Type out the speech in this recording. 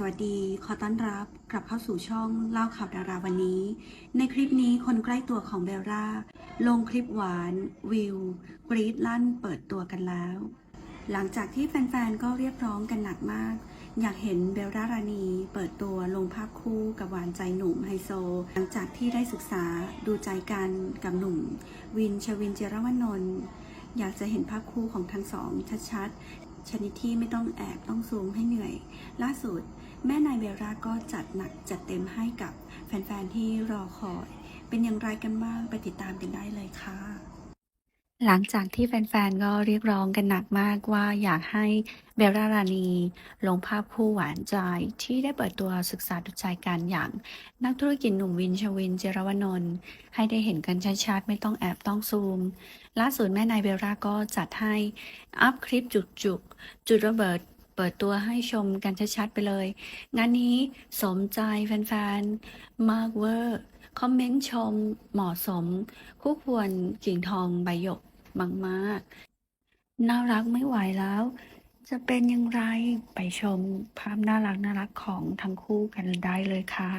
สวัสดี ขอต้อนรับกลับเข้าสู่ช่องเล่าข่าวดาราวันนี้ ในคลิปนี้คนใกล้ตัวของเบลล่า ลงคลิปหวาน วิว กรีดลั่นเปิดตัวกันแล้ว หลังจากที่แฟนๆ ก็เรียกร้องกันหนักมาก อยากเห็นเบลล่ารานี เปิดตัวลงภาพคู่กับหวานใจหนุ่มไฮโซ หลังจากที่ได้ศึกษาดูใจกันกับหนุ่ม วินชวินเจรวนนท์อยากจะเห็นภาพคู่ของทั้งสองชัดๆชนิดที่ไม่ต้องแอบต้องซูมให้เหนื่อย ล่าสุด แม่นายเบลล่าก็จัดหนักจัดเต็มให้กับแฟนๆที่รอคอย เป็นอย่างไรกันบ้างไปติดตามกันได้เลยค่ะหลังจากที่แฟนๆ ก็เรียกร้องกันหนักมากว่าอยากให้เบลล่ารานี ลงภาพคู่หวานใจที่ได้เปิดตัวศึกษาดูใจกันอย่างนักธุรกิจหนุ่มวินชวินเจรวนนท์ให้ได้เห็นกันชัดๆ ไม่ต้องแอบต้องซูม ล่าสุดแม่นายเบลล่าก็จัดให้ อัพคลิปจุกๆ จุดระเบิด เปิดตัวให้ชมกันชัดๆไปเลย งานนี้สมใจแฟนๆ มากเวอร์ คอมเมนต์ชมเหมาะสม คู่ควรกิ่งทองใบหยกมากมากๆน่ารักไม่ไหวแล้ว จะเป็นอย่างไรไปชมภาพน่ารักน่ารักของทั้งคู่กันได้เลยค่ะ